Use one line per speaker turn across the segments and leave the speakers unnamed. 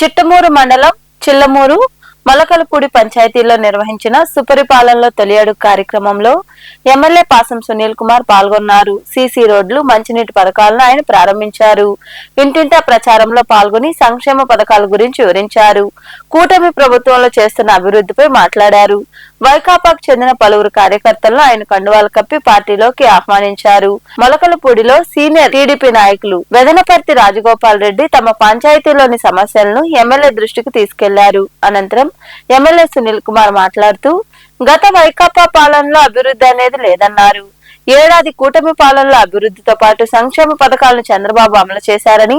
చిట్టమూరు మండలం చిల్లమూరు మొలకలపూడి పంచాయతీలో నిర్వహించిన సుపరిపాలనలో తొలియాడు కార్యక్రమంలో ఎమ్మెల్యే పాసం సునీల్ కుమార్ పాల్గొన్నారు. సీసీ రోడ్లు మంచినీటి పథకాలను ఆయన ప్రారంభించారు. ఇంటింటా ప్రచారంలో పాల్గొని సంక్షేమ పథకాల గురించి వివరించారు. కూటమి ప్రభుత్వంలో చేస్తున్న అభివృద్ధిపై మాట్లాడారు. వైకాపాకు చెందిన పలువురు కార్యకర్తలను ఆయన కండువాలు కప్పి పార్టీలోకి ఆహ్వానించారు. మొలకలపూడిలో సీనియర్ టీడీపీ నాయకులు వెదనపర్తి రాజగోపాల్ రెడ్డి తమ పంచాయతీలోని సమస్యలను ఎమ్మెల్యే దృష్టికి తీసుకెళ్ళారు. అనంతరం ఎమ్మెల్యే సునీల్ కుమార్ మాట్లాడుతూ గత వైకాపా పాలనలో అభివృద్ధి అనేది లేదన్నారు. ఏడాది కూటమి పాలనలో అభివృద్ధితో పాటు సంక్షేమ పథకాలను చంద్రబాబు అమలు చేశారని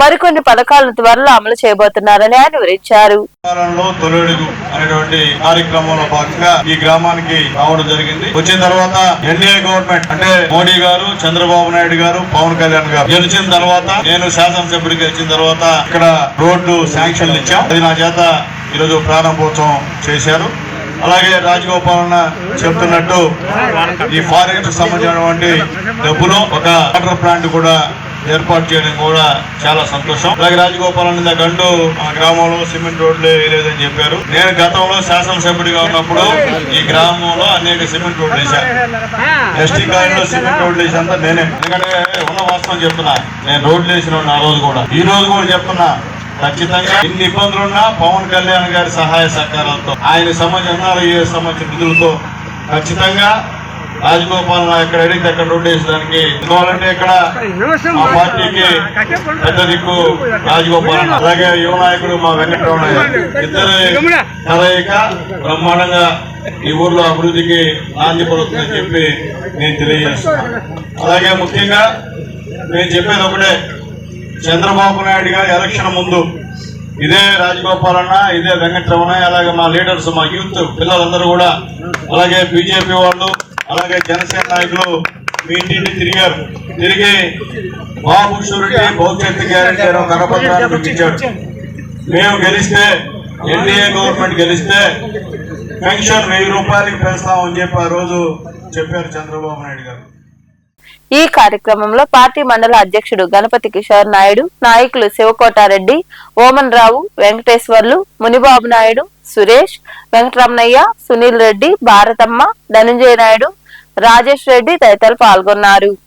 మరికొన్ని పథకాలను త్వరలో అమలు చేయబోతున్నారని ఆయన వివరించారు.
అనేటువంటి కార్యక్రమంలో భాగంగా ఈ గ్రామానికి రావడం జరిగింది. వచ్చిన తర్వాత ఎన్డీఏ గవర్నమెంట్ అంటే మోడీ గారు చంద్రబాబు నాయుడు గారు పవన్ కళ్యాణ్ గారు గెలిచిన తర్వాత నేను శాసనసభ్యుడికి గెలిచిన తర్వాత ఇక్కడ రోడ్లు శాంక్షన్లు ఇచ్చాం. అది నా చేత ఈరోజు ప్రారంభోత్సవం చేశారు. అలాగే రాజగోపాల్ చెప్తున్నట్టు ఈ ఫారెస్ట్ సంబంధించినటువంటి డబ్బును ఒక వాటర్ ప్లాంట్ కూడా ఏర్పాటు చేయడం కూడా చాలా సంతోషం. అలాగే రాజగోపాల్ గండు మా గ్రామంలో సిమెంట్ రోడ్లు వేయలేదని చెప్పారు. నేను గతంలో శాసనసభ్యుడిగా ఉన్నప్పుడు ఈ గ్రామంలో అనేక సిమెంట్ రోడ్లు వేశాను ఎస్టీ కాలనీలో సిమెంట్ రోడ్లు వేసినంత నేనే. ఎందుకంటే ఉన్న వాస్తవం చెప్తున్నా నేను రోడ్లు వేసిన ఆ రోజు కూడా. ఈ రోజు కూడా చెప్తున్నా ఖచ్చితంగా ఇన్ని ఇబ్బందులున్నా పవన్ కళ్యాణ్ గారి సహాయ సహకారాలతో ఆయన సంబంధించిన సంబంధించిన నిధులతో ఖచ్చితంగా రాజగోపాల్ ఎక్కడ అడిగితే అక్కడ రోడ్డు వేసడానికి ఎందువల్లంటే ఇక్కడ మా పార్టీకి పెద్ద దిక్కు రాజగోపాల్. అలాగే యువ నాయకుడు మా వెంకటరమణ. ఇద్దరు కలయిక బ్రహ్మాండంగా ఈ ఊర్లో అభివృద్ధికి నాంది పడుతుందని చెప్పి నేను తెలియజేస్తున్నాను అలాగే ముఖ్యంగా నేను చెప్పేది ఒకటే చంద్రబాబు నాయుడు గారి ఎలక్షన్ ముందు ఇదే రాజగోపాల్ అన్న ఇదే వెంకటరమణ అలాగే మా లీడర్స్ మా యూత్ పిల్లలందరూ కూడా అలాగే బీజేపీ వాళ్ళు అలాగే జనసేన నాయకులు మీ ఇంటింటి తిరిగారు. తిరిగి బాబు షూరిటీ భవిష్యత్తు గ్యారెంటీ అనే ఇచ్చాడు మేము గెలిస్తే ఎన్డీఏ గవర్నమెంట్ గెలిస్తే పెన్షన్ వెయ్యి రూపాయలకి పెంచుతామని చెప్పి ఆ రోజు చెప్పారు చంద్రబాబు నాయుడు గారు.
ఈ కార్యక్రమంలో పార్టీ మండల అధ్యక్షుడు గణపతి కిషోర్ నాయుడు నాయకులు శివకోటారెడ్డి ఓమన్ రావు వెంకటేశ్వర్లు మునిబాబు నాయుడు సురేష్ వెంకటరమణయ్య సునీల్ రెడ్డి భారతమ్మ ధనంజయ నాయుడు రాజేష్ రెడ్డి తదితరులు పాల్గొన్నారు.